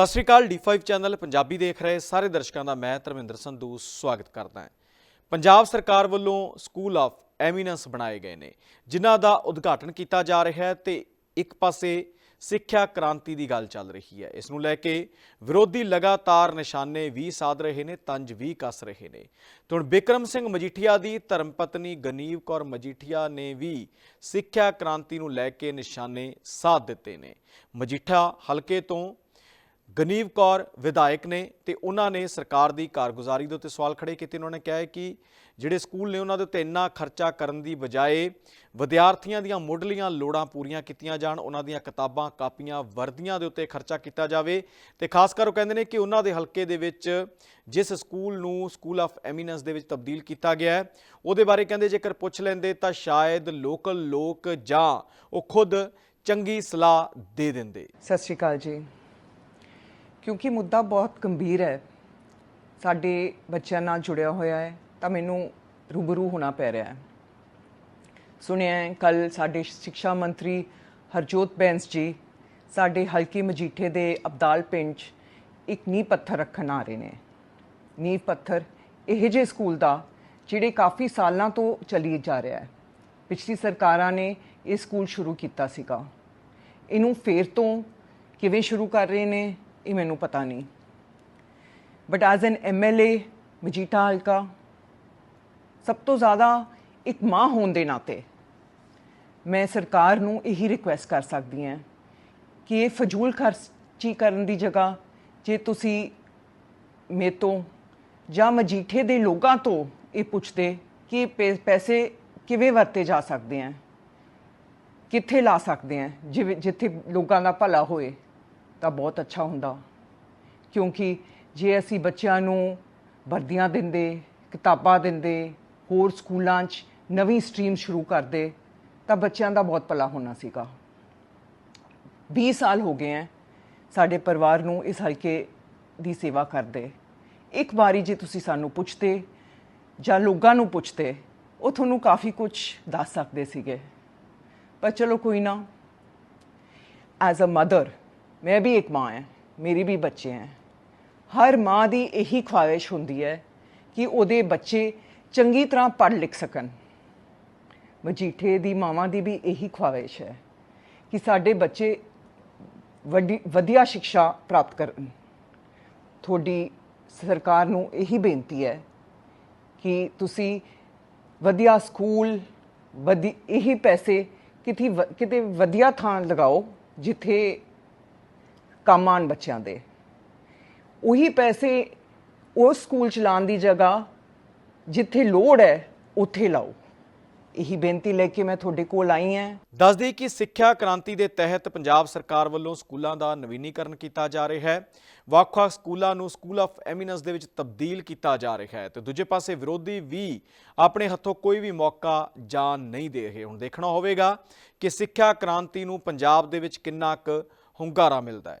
ਸਤਿ ਸ਼੍ਰੀ ਅਕਾਲ D5 channel Punjabi ਦੇਖ ਰਹੇ ਸਾਰੇ ਦਰਸ਼ਕਾਂ ਦਾ ਮੈਂ ਧਰਮਿੰਦਰ ਸੰਧੂ ਸਵਾਗਤ ਕਰਦਾ ਹਾਂ। ਪੰਜਾਬ ਸਰਕਾਰ ਵੱਲੋਂ ਸਕੂਲ ਆਫ ਐਮੀਨੈਂਸ ਬਣਾਏ ਗਏ ਨੇ, ਜਿਨ੍ਹਾਂ ਦਾ ਉਦਘਾਟਨ ਕੀਤਾ ਜਾ ਰਿਹਾ ਹੈ ਤੇ ਇੱਕ ਪਾਸੇ ਸਿੱਖਿਆ ਕ੍ਰਾਂਤੀ ਦੀ ਗੱਲ ਚੱਲ ਰਹੀ ਹੈ। ਇਸ ਨੂੰ ਲੈ ਕੇ ਵਿਰੋਧੀ ਲਗਾਤਾਰ ਨਿਸ਼ਾਨੇ ਵੀ ਸਾਧ ਰਹੇ ਨੇ, ਤੰਜ ਵੀ ਕੱਸ ਰਹੇ ਨੇ। ਤੇ ਹੁਣ ਬਿਕਰਮ ਸਿੰਘ ਮਜੀਠੀਆ ਦੀ ਧਰਮ ਪਤਨੀ ਗਨੀਵ ਕੌਰ ਮਜੀਠੀਆ ਨੇ ਵੀ ਸਿੱਖਿਆ ਕ੍ਰਾਂਤੀ ਨੂੰ ਲੈ ਕੇ ਨਿਸ਼ਾਨੇ ਸਾਧ ਦਿੱਤੇ ਨੇ। ਮਜੀਠਾ ਹਲਕੇ ਤੋਂ ਗਨੀਵ ਕੌਰ ਵਿਧਾਇਕ ਨੇ ਤੇ ਉਹਨਾਂ ਨੇ ਸਰਕਾਰ ਦੀ ਕਾਰਗੁਜ਼ਾਰੀ ਦੇ ਉੱਤੇ ਸਵਾਲ ਖੜੇ ਕੀਤੇ। ਉਹਨਾਂ ਨੇ ਕਿਹਾ ਹੈ ਕਿ ਜਿਹੜੇ ਸਕੂਲ ਨੇ ਉਹਨਾਂ ਦੇ ਉੱਤੇ ਇੰਨਾ ਖਰਚਾ ਕਰਨ ਦੀ ਬਜਾਏ ਵਿਦਿਆਰਥੀਆਂ ਦੀਆਂ ਮੁੱਢਲੀਆਂ ਲੋੜਾਂ ਪੂਰੀਆਂ ਕੀਤੀਆਂ ਜਾਣ, ਉਹਨਾਂ ਦੀਆਂ ਕਿਤਾਬਾਂ, ਕਾਪੀਆਂ ਵਰਦੀਆਂ ਦੇ ਉੱਤੇ ਖਰਚਾ ਕੀਤਾ ਜਾਵੇ ਤੇ ਖਾਸ ਕਰ ਉਹ ਕਹਿੰਦੇ ਨੇ ਕਿ ਉਹਨਾਂ ਦੇ ਹਲਕੇ ਦੇ ਵਿੱਚ ਜਿਸ ਸਕੂਲ ਨੂੰ ਸਕੂਲ ਆਫ ਐਮੀਨੈਂਸ ਦੇ ਵਿੱਚ ਤਬਦੀਲ ਕੀਤਾ ਗਿਆ ਹੈ, ਉਹਦੇ ਬਾਰੇ ਕਹਿੰਦੇ ਜੇਕਰ ਪੁੱਛ ਲੈਂਦੇ ਤਾਂ ਸ਼ਾਇਦ ਲੋਕਲ ਲੋਕ ਜਾਂ ਉਹ ਖੁਦ ਚੰਗੀ ਸਲਾਹ ਦੇ ਦਿੰਦੇ। ਸਤਿ ਸ਼੍ਰੀ ਅਕਾਲ ਜੀ। ਕਿਉਂਕਿ ਮੁੱਦਾ ਬਹੁਤ ਗੰਭੀਰ ਹੈ। ਸਾਡੇ ਬੱਚਿਆਂ ਨਾਲ ਜੁੜਿਆ ਹੋਇਆ ਹੈ, ਤਾਂ ਮੈਨੂੰ ਰੂਬਰੂ ਹੋਣਾ ਪੈ ਰਿਹਾ ਹੈ। ਸੁਣਿਆ ਹੈ, ਕੱਲ ਸਾਡੇ ਸਿੱਖਿਆ ਮੰਤਰੀ ਹਰਜੋਤ ਬੈਂਸ ਜੀ ਸਾਡੇ ਹਲਕੀ ਮਜੀਠੇ ਦੇ ਅਬਦਾਲ ਪਿੰਡ 'ਚ ਇੱਕ ਨੀਂਹ ਪੱਥਰ ਰੱਖਣ ਆ ਰਹੇ ਨੇ। ਨੀਂਹ ਪੱਥਰ ਇਹ ਜੇ ਸਕੂਲ ਦਾ ਜਿਹੜੇ ਕਾਫੀ ਸਾਲਾਂ ਤੋਂ ਚੱਲੀ ਜਾ ਰਿਹਾ ਹੈ। ਪਿਛਲੀ ਸਰਕਾਰਾਂ ਨੇ ਇਹ ਸਕੂਲ ਸ਼ੁਰੂ ਕੀਤਾ ਸੀਗਾ। ਇਹਨੂੰ ਫੇਰ ਤੋਂ ਕਿਵੇਂ ਸ਼ੁਰੂ ਕਰ ਰਹੇ ਨੇ? ਇਹ ਮੈਨੂੰ ਪਤਾ ਨਹੀਂ। But as an MLA Majitha ਹਲਕਾ, ਸਭ ਤੋਂ ਜ਼ਿਆਦਾ ਇੱਕ ਮਾਂ ਹੋਣ ਦੇ ਨਾਤੇ ਮੈਂ ਸਰਕਾਰ ਨੂੰ ਇਹੀ ਰਿਕੁਐਸਟ ਕਰ ਸਕਦੀ ਹਾਂ ਕਿ ਇਹ ਫਜ਼ੂਲ ਖਰਚੀ ਕਰਨ ਦੀ ਜਗ੍ਹਾ ਜੇ ਤੁਸੀਂ ਮੇ ਤੋਂ ਜਾਂ ਮਜੀਠੇ ਦੇ ਲੋਕਾਂ ਤੋਂ ਇਹ ਪੁੱਛਦੇ ਕਿ ਪੈ- ਪੈਸੇ ਕਿਵੇਂ ਵਰਤੇ ਜਾ ਸਕਦੇ ਹਨ ਕਿੱਥੇ ਲਾ ਸਕਦੇ ਆ ਜਿਵੇਂ, ਜਿੱਥੇ ਲੋਕਾਂ ਦਾ ਭਲਾ ਹੋਏ। ਤਾਂ ਬਹੁਤ ਅੱਛਾ ਹੁੰਦਾ। ਕਿਉਂਕਿ ਜੇ ਅਸੀਂ ਬੱਚਿਆਂ ਨੂੰ ਵਰਦੀਆਂ ਦਿੰਦੇ, ਕਿਤਾਬਾਂ ਦਿੰਦੇ, ਹੋਰ ਸਕੂਲਾਂ 'ਚ ਨਵੀਂ ਸਟਰੀਮ ਸ਼ੁਰੂ ਕਰਦੇ, ਤਾਂ ਬੱਚਿਆਂ ਦਾ ਬਹੁਤ ਭਲਾ ਹੋਣਾ ਸੀਗਾ। 20 ਸਾਲ ਹੋ ਗਏ ਹੈ ਸਾਡੇ ਪਰਿਵਾਰ ਨੂੰ ਇਸ ਹਲਕੇ ਦੀ ਸੇਵਾ ਕਰਦੇ। ਇੱਕ ਵਾਰੀ ਜੇ ਤੁਸੀਂ ਸਾਨੂੰ ਪੁੱਛਦੇ ਜਾਂ ਲੋਕਾਂ ਨੂੰ ਪੁੱਛਦੇ, ਉਹ ਤੁਹਾਨੂੰ ਕਾਫੀ ਕੁਝ ਦੱਸ ਸਕਦੇ ਸੀਗੇ। ਪਰ ਚਲੋ ਕੋਈ ਨਾ ਐਜ਼ ਅ ਮਦਰ ਮੈਂ ਵੀ ਇੱਕ ਮਾਂ ਹਾਂ, ਮੇਰੀ ਵੀ ਬੱਚੇ ਹੈ। ਹਰ ਮਾਂ ਦੀ ਇਹੀ ਖੁਆਇਸ਼ ਹੁੰਦੀ ਹੈ ਕਿ ਉਹਦੇ ਬੱਚੇ ਚੰਗੀ ਤਰ੍ਹਾਂ ਪੜ੍ਹ ਲਿਖ ਸਕਣ। ਮਜੀਠੇ ਦੀ ਮਾਵਾਂ ਦੀ ਵੀ ਇਹੀ ਖੁਆਇਸ਼ ਹੈ ਕਿ ਸਾਡੇ ਬੱਚੇ ਵੱਡੀ, ਵਧੀਆ ਸਿੱਖਿਆ ਪ੍ਰਾਪਤ ਕਰਨ। ਤੁਹਾਡੀ ਸਰਕਾਰ ਨੂੰ ਇਹੀ ਬੇਨਤੀ ਹੈ ਕਿ ਤੁਸੀਂ ਵਧੀਆ ਸਕੂਲ, ਵਧੀ, ਇਹੀ ਪੈਸੇ ਕਿਤੇ ਵ- ਕਿਤੇ ਵਧੀਆ ਥਾਂ ਲਗਾਓ ਜਿੱਥੇ ਕੰਮ ਆਉਣ ਬੱਚਿਆਂ ਦੇ। ਉਹੀ ਪੈਸੇ ਉਸ ਸਕੂਲ ਚਲਾਉਣ ਦੀ ਜਗ੍ਹਾ ਜਿੱਥੇ ਲੋੜ ਹੈ, ਉੱਥੇ ਲਾਓ। ਇਹੀ ਬੇਨਤੀ ਲੈ ਕੇ ਮੈਂ ਤੁਹਾਡੇ ਕੋਲ ਆਈ ਹਾਂ। ਦੱਸਦੇ ਕਿ ਸਿੱਖਿਆ ਕ੍ਰਾਂਤੀ ਦੇ ਤਹਿਤ ਪੰਜਾਬ ਸਰਕਾਰ ਵੱਲੋਂ ਸਕੂਲਾਂ ਦਾ ਨਵੀਨੀਕਰਨ ਕੀਤਾ ਜਾ ਰਿਹਾ ਹੈ। ਵੱਖ-ਵੱਖ ਸਕੂਲਾਂ ਨੂੰ ਸਕੂਲ ਆਫ ਐਮੀਨੈਂਸ ਦੇ ਵਿੱਚ ਤਬਦੀਲ ਕੀਤਾ ਜਾ ਰਿਹਾ ਹੈ ਤੇ ਦੂਜੇ ਪਾਸੇ ਵਿਰੋਧੀ ਵੀ ਆਪਣੇ ਹੱਥੋਂ ਕੋਈ ਵੀ ਮੌਕਾ ਜਾਣ ਨਹੀਂ ਦੇ ਰਹੇ। ਹੁਣ ਦੇਖਣਾ ਹੋਵੇਗਾ ਕਿ ਸਿੱਖਿਆ ਕ੍ਰਾਂਤੀ ਨੂੰ ਪੰਜਾਬ ਦੇ ਵਿੱਚ ਕਿੰਨਾ ਕੁ ਹੁੰਗਾਰਾ ਮਿਲਦਾ ਹੈ।